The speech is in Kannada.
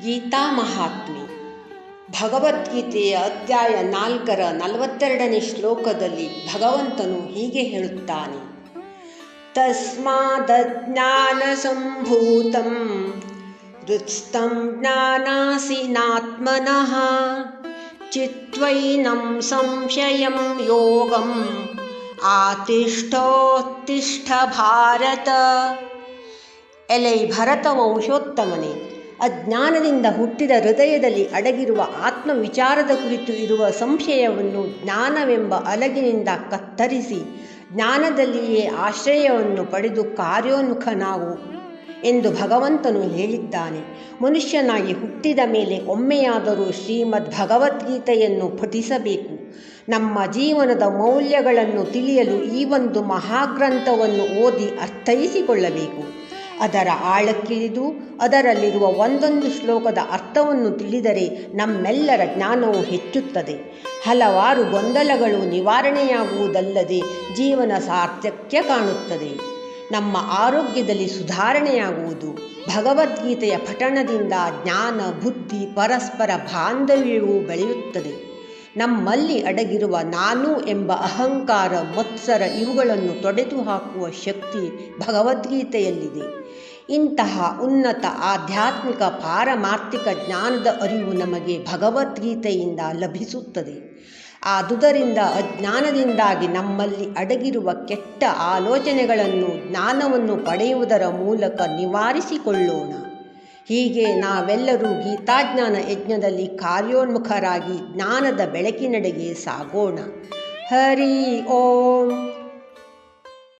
ಗೀತಾ ಮಹಾತ್ಮೆ. ಭಗವದ್ಗೀತೆಯ ಅಧ್ಯಾಯ ನಾಲ್ಕರ ನಲವತ್ತೆರಡನೇ ಶ್ಲೋಕದಲ್ಲಿ ಭಗವಂತನು ಹೀಗೆ ಹೇಳುತ್ತಾನೆ. ತಸ್ಮಾದಜ್ಞಾನ ಸಂಭೂತಂ ಹೃತ್ಸ್ಥಂ ಜ್ಞಾನಾಸಿನಾತ್ಮನಃ ಚಿತ್ವೈನಂ ಸಂಶಯಂ ಯೋಗಂ ಆತಿಷ್ಠೋತ್ತಿಷ್ಠ ಭಾರತ. ಎಲೈ ಭರತ ವಂಶೋತ್ತಮನೇ ಅಜ್ಞಾನದಿಂದ ಹುಟ್ಟಿದ ಹೃದಯದಲ್ಲಿ ಅಡಗಿರುವ ಆತ್ಮವಿಚಾರದ ಕುರಿತು ಇರುವ ಸಂಶಯವನ್ನು ಜ್ಞಾನವೆಂಬ ಅಲಗಿನಿಂದ ಕತ್ತರಿಸಿ ಜ್ಞಾನದಲ್ಲಿಯೇ ಆಶ್ರಯವನ್ನು ಪಡೆದು ಕಾರ್ಯೋನ್ಮುಖನಾಗು ಎಂದು ಭಗವಂತನು ಹೇಳಿದ್ದಾನೆ. ಮನುಷ್ಯನಾಗಿ ಹುಟ್ಟಿದ ಮೇಲೆ ಒಮ್ಮೆಯಾದರೂ ಶ್ರೀಮದ್ ಭಗವದ್ಗೀತೆಯನ್ನು ಪಠಿಸಬೇಕು. ನಮ್ಮ ಜೀವನದ ಮೌಲ್ಯಗಳನ್ನು ತಿಳಿಯಲು ಈ ಒಂದು ಮಹಾಗ್ರಂಥವನ್ನು ಓದಿ ಅರ್ಥೈಸಿಕೊಳ್ಳಬೇಕು. ಅದರ ಆಳಕ್ಕಿಳಿದು ಅದರಲ್ಲಿರುವ ಒಂದೊಂದು ಶ್ಲೋಕದ ಅರ್ಥವನ್ನು ತಿಳಿದರೆ ನಮ್ಮೆಲ್ಲರ ಜ್ಞಾನವು ಹೆಚ್ಚುತ್ತದೆ. ಹಲವಾರು ಗೊಂದಲಗಳು ನಿವಾರಣೆಯಾಗುವುದಲ್ಲದೆ ಜೀವನ ಸಾರ್ಥಕ್ಯ ಕಾಣುತ್ತದೆ. ನಮ್ಮ ಆರೋಗ್ಯದಲ್ಲಿ ಸುಧಾರಣೆಯಾಗುವುದು. ಭಗವದ್ಗೀತೆಯ ಪಠಣದಿಂದ ಜ್ಞಾನ, ಬುದ್ಧಿ, ಪರಸ್ಪರ ಬಾಂಧವ್ಯವು ಬೆಳೆಯುತ್ತದೆ. ನಮ್ಮಲ್ಲಿ ಅಡಗಿರುವ ನಾನು ಎಂಬ ಅಹಂಕಾರ, ಮತ್ಸರ ಇವುಗಳನ್ನು ತೊಡೆದು ಹಾಕುವ ಶಕ್ತಿ ಭಗವದ್ಗೀತೆಯಲ್ಲಿದೆ. ಇಂತಹ ಉನ್ನತ ಆಧ್ಯಾತ್ಮಿಕ ಪಾರಮಾರ್ಥಿಕ ಜ್ಞಾನದ ಅರಿವು ನಮಗೆ ಭಗವದ್ಗೀತೆಯಿಂದ ಲಭಿಸುತ್ತದೆ. ಆದುದರಿಂದ ಅಜ್ಞಾನದಿಂದಾಗಿ ನಮ್ಮಲ್ಲಿ ಅಡಗಿರುವ ಕೆಟ್ಟ ಆಲೋಚನೆಗಳನ್ನು ಜ್ಞಾನವನ್ನು ಪಡೆಯುವುದರ ಮೂಲಕ ನಿವಾರಿಸಿಕೊಳ್ಳೋಣ. ಹೀಗೆ ನಾವೆಲ್ಲರೂ ಗೀತಾಜ್ಞಾನ ಯಜ್ಞದಲ್ಲಿ ಕಾರ್ಯೋನ್ಮುಖರಾಗಿ ಜ್ಞಾನದ ಬೆಳಕಿನೆಡೆಗೆ ಸಾಗೋಣ. ಹರಿ ಓಂ.